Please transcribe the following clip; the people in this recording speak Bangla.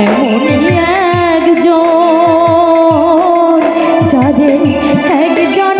এমন একজন যাদের একজন